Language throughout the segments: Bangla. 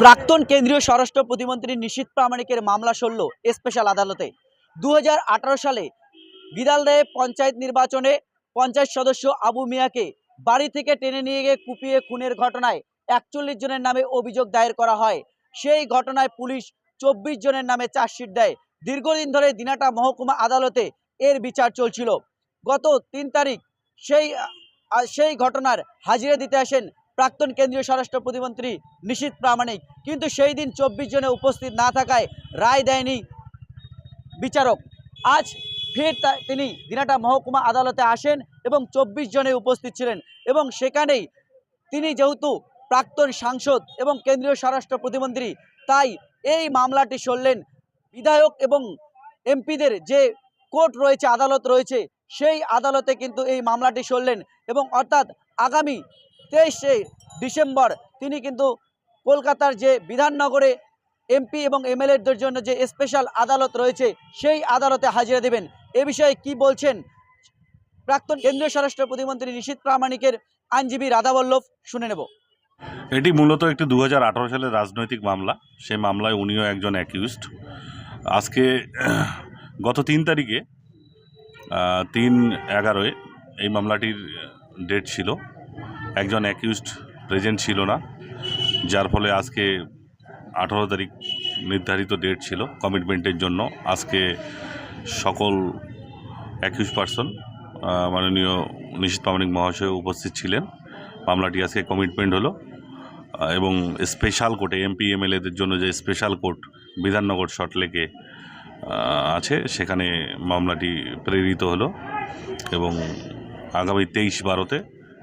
প্রাক্তন কেন্দ্রীয় স্বরাষ্ট্র প্রতিমন্ত্রী নিশীথ প্রামাণিকের মামলা সরল স্পেশাল আদালতে। দু হাজার আঠারো সালে বিদালদায়ে পঞ্চায়েত নির্বাচনে পঞ্চায়েত সদস্য আবু মিয়াকে বাড়ি থেকে টেনে নিয়ে গিয়ে কুপিয়ে খুনের ঘটনায় একচল্লিশ জনের নামে অভিযোগ দায়ের করা হয়। সেই ঘটনায় পুলিশ চব্বিশ জনের নামে চার্জশিট দেয়। দীর্ঘদিন ধরে দিনাটা মহকুমা আদালতে এর বিচার চলছিল। গত তিন তারিখ সেই সেই ঘটনার হাজিরা দিতে আসেন প্রাক্তন কেন্দ্রীয় স্বরাষ্ট্র প্রতিমন্ত্রী নিশীথ প্রামাণিক। কিন্তু সেই দিন চব্বিশ জনে উপস্থিত না থাকায় রায় দেয়নি বিচারক। আজ ফের তিনি দিনাটা মহকুমা আদালতে আসেন এবং চব্বিশ জনে উপস্থিত ছিলেন এবং সেখানেই তিনি যেহেতু প্রাক্তন সাংসদ এবং কেন্দ্রীয় স্বরাষ্ট্র প্রতিমন্ত্রী, তাই এই মামলাটি সরলেন বিধায়ক এবং এমপিদের যে কোর্ট রয়েছে, আদালত রয়েছে, সেই আদালতে কিন্তু এই মামলাটি সরলেন এবং অর্থাৎ আগামী তেইশে ডিসেম্বর তিনি কিন্তু কলকাতার যে বিধাননগরে এমপি এবং এমএলএদের জন্য যে স্পেশাল আদালত রয়েছে, সেই আদালতে হাজিরা দেবেন। এ বিষয়ে কি বলছেন প্রাক্তন কেন্দ্রীয় স্বরাষ্ট্র প্রতিমন্ত্রী নিশীথ প্রামাণিকের আইনজীবী রাধাবল্লভ শুনে নেব। এটি মূলত একটি দু হাজার আঠেরো সালের রাজনৈতিক মামলা। সেই মামলায় উনিও একজন অ্যাকিউজড। আজকে গত তিন তারিখে তিন এগারোয় এই মামলাটির ডেট ছিল। একজন অ্যাকিউজড প্রেজেন্ট ছিল না, যার ফলে আজকে আঠারো তারিখ নির্ধারিত ডেট ছিল কমিটমেন্টের জন্য। আজকে সকল অ্যাকিউজ পার্সন মাননীয় নিশীত প্রামাণিক মহাশয় উপস্থিত ছিলেন। মামলাটি আজকে কমিটমেন্ট হলো এবং স্পেশাল কোর্টে এমপি এমএলএদের জন্য যে স্পেশাল কোর্ট বিধাননগর শর্টলেকে আছে, সেখানে মামলাটি প্রেরিত হলো এবং আগামী তেইশ বারোতে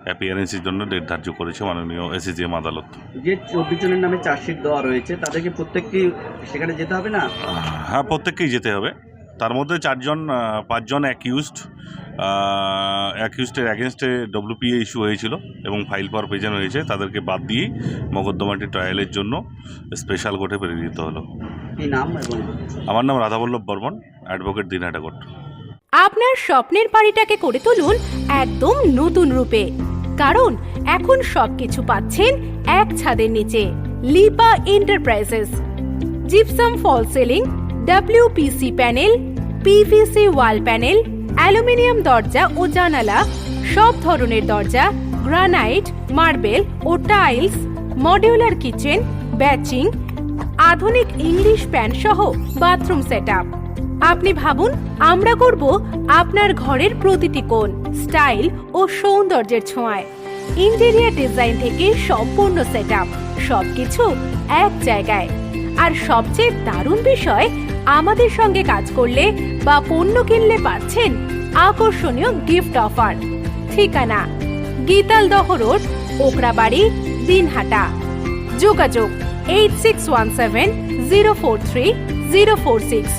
অ্যাপিয়ারেন্সের জন্য ডেট ধার্য করেছে মাননীয় এসিজিএম আদালত। যে চব্বিশ জনের নামে চার্জশিট দেওয়া রয়েছে তাদেরকে প্রত্যেককেই সেখানে যেতে হবে না? হ্যাঁ প্রত্যেককেই যেতে হবে। তার মধ্যে চারজন পাঁচজন অ্যাকিউজড অ্যাকিউজডের অ্যাগেনস্টে ডব্লিউপিএ ইস্যু হয়েছিল এবং ফাইল পাওয়ার প্রেজেন্ট হয়েছে। তাদেরকে বাদ দিয়েই মোকদ্দমাটি ট্রায়ালের জন্য স্পেশাল কোর্টে প্রেরিত হলো। নাম আমার নাম রাধাবল্লভ বর্মন অ্যাডভোকেট দিনহাটা কোর্ট আপনার স্বপ্নের বাড়িটাকে করে তুলুন একদম নতুন রূপে। কারণ এখন সবকিছু পাচ্ছেন এক ছাদের নিচে Lipa enterprises gypsum fall ceiling WPC panel PVC wall panel aluminium দরজা ও জানালা সব ধরনের দরজা গ্রানাইট মার্বেল ও টাইলস মডিউলার কিচেন ব্যাচিং আধুনিক ইংলিশ প্যান সহ বাথরুম সেটআপ আপনি ভাবুন, আমরা করব আপনার ঘরের প্রতিটি কোণ, স্টাইল ও সৌন্দর্যের ছোঁয়ায়। ইন্টেরিয়ার ডিজাইন থেকে সম্পূর্ণ সেট আপ সবকিছু এক জায়গায়। আর সবচেয়ে দারুণ বিষয়, আমাদের সঙ্গে কাজ করলে বা পণ্য কিনলে পাচ্ছেন আকর্ষণীয় গিফট অফার। ঠিকানা গীতাল দহ রোড ওকরাবাড়ি দিনহাটা। যোগাযোগ, eight six one seven zero four three zero four six.